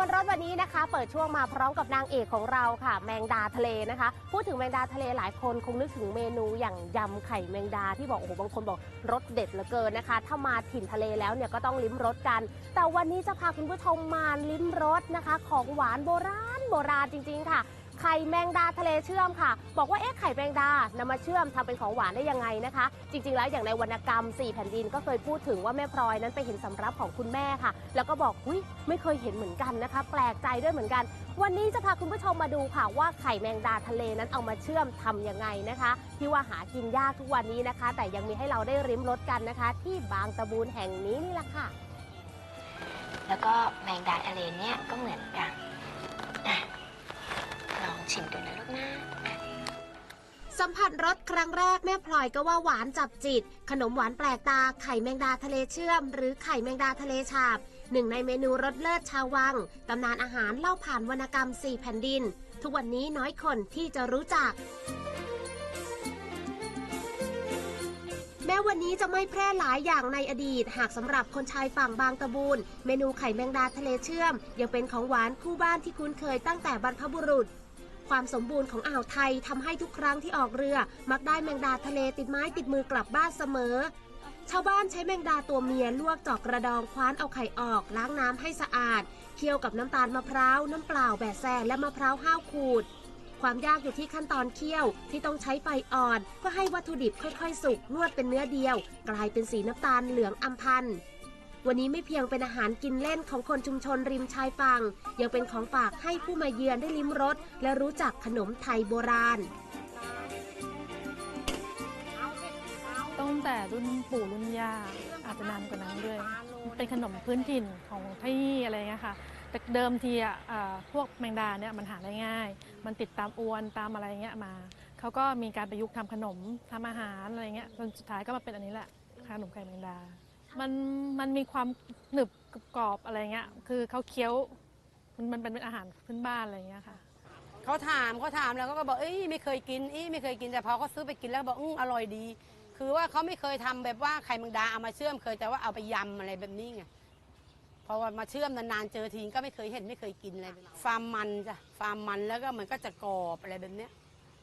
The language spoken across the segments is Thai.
วัสดีค่ะกินบนรถวันนี้นะคะ เปิดช่วงมาพร้อมกับนางเอกของเราค่ะ แมงดาทะเลนะคะ พูดถึงแมงดาทะเลหลายคนคงนึกถึงเมนูอย่างยำไข่แมงดาที่บอกโอ้โหบางคนบอกรสเด็ดเหลือเกินนะคะ ถ้ามาถิ่นทะเลแล้วเนี่ยก็ต้องลิ้มรสกัน แต่วันนี้จะพาคุณผู้ชมมาลิ้มรสนะคะ ของหวานโบราณโบราณจริง ๆ ค่ะ ไข่แมงดาทะเลเชื่อมค่ะ บอกว่าเอ๊ะไข่แมงดานำมาเชื่อมทำเป็นของหวานได้ยังไงนะคะ จริง ๆ แล้วอย่างในวรรณกรรม4แผ่นดินก็เคยพูดถึงว่าแม่พลอยนั้นไปเห็นสำรับของคุณแม่ค่ะ แล้วก็บอกอุ้ยไม่เคยเห็นเหมือนกันนะคะ แปลกใจด้วยเหมือนกัน วันนี้จะพาคุณผู้ชมมาดูค่ะว่าไข่แมงดาทะเลนั้นเอามาเชื่อมทำยังไงนะคะ ที่ว่าหากินยากทุกวันนี้นะคะ แต่ยังมีให้เราได้ริมรสกันนะคะ ที่บางตะบูนแห่งนี้นี่แหละค่ะ แล้วก็แมงดาทะเลเนี่ยก็เหมือนกันอะ ชิมดูนะลูกนะสัมผัสรสครั้งแรกแม่พลอยก็ว่าหวานจับจิต ขนมหวานแปลกตาไข่แมงดาทะเลเชื่อม หรือไข่แมงดาทะเลฉาบหนึ่งในเมนูรสเลิศชาววัง ตำนานอาหารเล่าผ่านวรรณกรรม 4 แผ่นดิน ทุกวันนี้น้อยคนที่จะรู้จัก แม้วันนี้จะไม่แพร่หลายอย่างในอดีต หากสำหรับคนชายฝั่งบางตะบูนเมนูไข่แมงดาทะเลเชื่อม ยังเป็นของหวานคู่บ้านที่คุ้นเคยตั้งแต่บรรพบุรุษ ความสมบูรณ์ของอ่าวไทยทำให้ทุกครั้งที่ออกเรือ มักได้แมงดาทะเลติดไม้ติดมือกลับบ้านเสมอ ชาวบ้านใช้แมงดาตัวเมียลวกจอกกระดองคว้านเอาไข่ออก ล้างน้ำให้สะอาด เคี่ยวกับน้ำตาลมะพร้าวน้ำเปล่าแบะแซและมะพร้าวห้าวขูด ความยากอยู่ที่ขั้นตอนเคี่ยวที่ต้องใช้ไฟอ่อนเพื่อให้วัตถุดิบค่อยๆ สุกนวดเป็นเนื้อเดียว กลายเป็นสีน้ำตาลเหลืองอำพันธ์ วันนี้ไม่เพียงเป็นอาหารกินเล่นของคนชุมชนริมชายฝั่ง ยังเป็นของฝากให้ผู้มาเยือนได้ลิ้มรสและรู้จักขนมไทยโบราณตั้งแต่รุ่นปู่รุ่นย่าอาจจะนานกว่านั้นด้วย เป็นขนมพื้นถิ่นของที่นี่อะไรเงี้ยค่ะ แต่เดิมทีอะอ่าพวกแมงดาเนี่ยมันหาได้ง่าย มันติดตามอวนตามอะไรเงี้ยมา เขาก็มีการประยุกต์ทำขนมทำอาหารอะไรเงี้ยจนสุดท้ายก็มาเป็นอันนี้แหละขนมไข่แมงดา มันมันมีความหนึบกรอบอะไรเงี้ย คือเขาเคี้ยวมันมันเป็นอาหารพื้นบ้านอะไรเงี้ยค่ะ เขาถามเขาถามแล้วก็บอกเอ้ยไม่เคยกินอีไม่เคยกินแต่พอเขาซื้อไปกินแล้วบอกอืออร่อยดี คือว่าเขาไม่เคยทำแบบว่าไข่แมงดาเอามาเชื่อมเคยแต่ว่าเอาไปยำอะไรแบบนี้ไงพอมาเชื่อมนานๆเจอทีก็ไม่เคยเห็นไม่เคยกินอะไรฟาร์มมันจ้ะฟาร์มมันแล้วก็มันก็จะกรอบอะไรแบบเนี้ย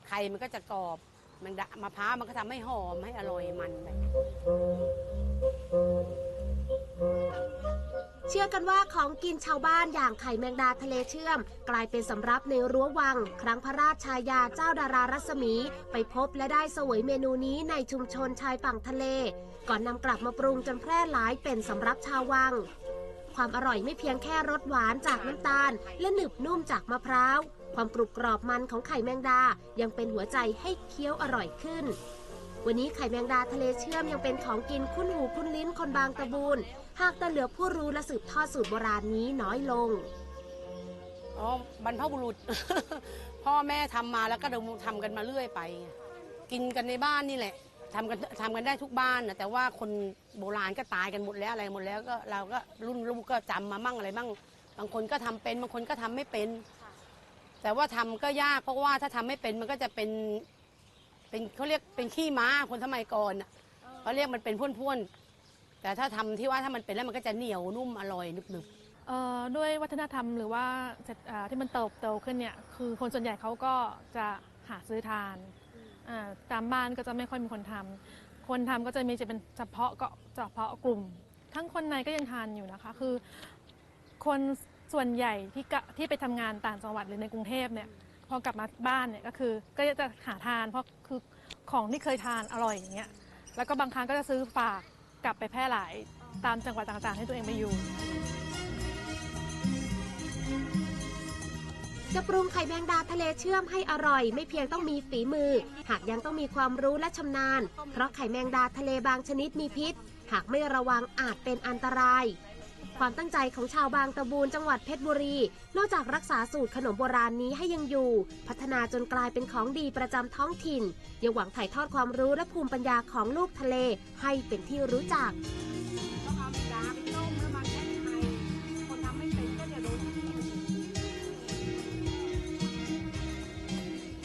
ไข่มันก็จะกรอบมงดามะพร้าวมันก็ทำให้หอมให้อร่อยมันไป เชื่อกันว่าของกินชาวบ้านอย่างไข่แมงดาทะเลเชื่อม กลายเป็นสำรับในรั้ววัง ครั้งพระราชชายาเจ้าดารารัศมี ไปพบและได้สวยเมนูนี้ในชุมชนชายฝั่งทะเล ก่อนนำกลับมาปรุงจนแพร่หลายเป็นสำรับชาววัง ความอร่อยไม่เพียงแค่รสหวานจากน้ำตาล และหนึบนุ่มจากมะพร้าว ความกรุบกรอบมันของไข่แมงดายังเป็นหัวใจให้เคี้ยวอร่อยขึ้นวันนี้ไข่แมงดาทะเลเชื่อมยังเป็นของกินคุ้นหูคุ้นลิ้นคนบางตะบูน หากแต่เหลือผู้รู้และสืบทอดสูตรโบราณนี้น้อยลง อ๋อบรรพบุรุษ พ่อแม่ทำมาแล้วก็ดำทำกันมาเรื่อยไปไงกินกันในบ้านนี่แหละทำกันทำกันได้ทุกบ้านนะแต่ว่าคนโบราณก็ตายกันหมดแล้วอะไรหมดแล้วก็เราก็รุ่นลูกก็จำมามั่งอะไรมั่งบางคนก็ทำเป็นบางคนก็ทำไม่เป็น แต่ว่าทำก็ยากเพราะว่าถ้าทำไม่เป็นมันก็จะเป็นเป็นเขาเรียกเป็นขี้ม้าคนสมัยก่อนน่ะเขาเรียกมันเป็นพ่วนๆ แต่ถ้าทำที่ว่าถ้ามันเป็นแล้วมันก็จะเหนียวนุ่มอร่อยหนึบๆเอ่อด้วยวัฒนธรรมหรือว่าเศรษฐอ่าที่มันเติบโตขึ้นเนี่ยคือคนส่วนใหญ่เขาก็จะหาซื้อทานอ่าตามบ้านก็จะไม่ค่อยมีคนทำคนทำก็จะมีจะเป็นเฉพาะก็เฉพาะกลุ่ม ทั้งคนในก็ยังทานอยู่นะคะ คือ คนส่วนใหญ่ที่กะที่ไปทำงานต่างจังหวัดหรือในกรุงเทพเนี่ยพอกลับมาบ้านเนี่ยก็คือก็จะหาทานเพราะคือของที่เคยทานอร่อยอย่างเงี้ยแล้วก็บางครั้งก็จะซื้อฝาก กลับไปแพร่หลายตามจังหวัดต่างๆให้ตัวเองไปอยู่ จะปรุงไข่แมงดาทะเลเชื่อมให้อร่อย ไม่เพียงต้องมีฝีมือ หากยังต้องมีความรู้และชำนาญ เพราะไข่แมงดาทะเลบางชนิดมีพิษ หากไม่ระวังอาจเป็นอันตราย ความตั้งใจของชาวบางตะบูนจังหวัดเพชรบุรี นอกจากรักษาสูตรขนมโบราณนี้ให้ยังอยู่ พัฒนาจนกลายเป็นของดีประจำท้องถิ่น ยังหวังถ่ายทอดความรู้และภูมิปัญญาของลูกทะเลให้เป็นที่รู้จัก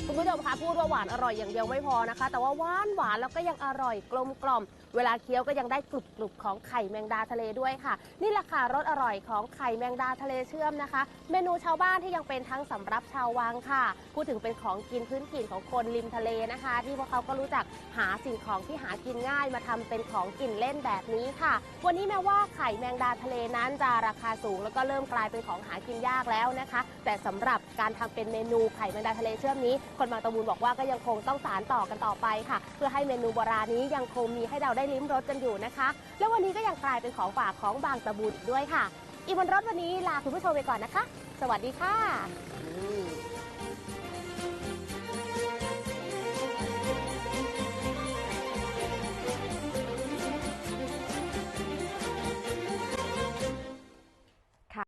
คุณผู้ชมคะพูดว่าหวานอร่อยอย่างเดียวไม่พอนะคะ แต่ว่าหวานหวานแล้วก็ยังอร่อยกลมกล่อม เวลาเคี้ยวก็ยังได้กรุบๆของไข่แมงดาทะเลด้วยค่ะ นี่แหละค่ะรสอร่อยของไข่แมงดาทะเลเชื่อมนะคะ เมนูชาวบ้านที่ยังเป็นทั้งสำรับชาววังค่ะ พูดถึงเป็นของกินพื้นถิ่นของคนริมทะเลนะคะ ที่พวกเขาก็รู้จักหาสิ่งของที่หากินง่ายมาทำเป็นของกินเล่นแบบนี้ค่ะ วันนี้แม้ว่าไข่แมงดาทะเลนั้นจะราคาสูง แล้วก็เริ่มกลายเป็นของหากินยากแล้วนะคะ แต่สำหรับการทำเป็นเมนูไข่แมงดาทะเลเชื่อมนี้ คนบางตะบูนบอกว่าก็ยังคงต้องสานต่อกันต่อไปค่ะ เพื่อให้เมนูโบราณนี้ยังคงมีให้เราได้ลิ้มรสกันอยู่นะคะ และวันนี้ก็ยังกลายเป็นของฝากของบางตะบูนอีกด้วยค่ะอีวันรถวันนี้ลาคุณผู้ชมไปก่อนนะคะ สวัสดีค่ะ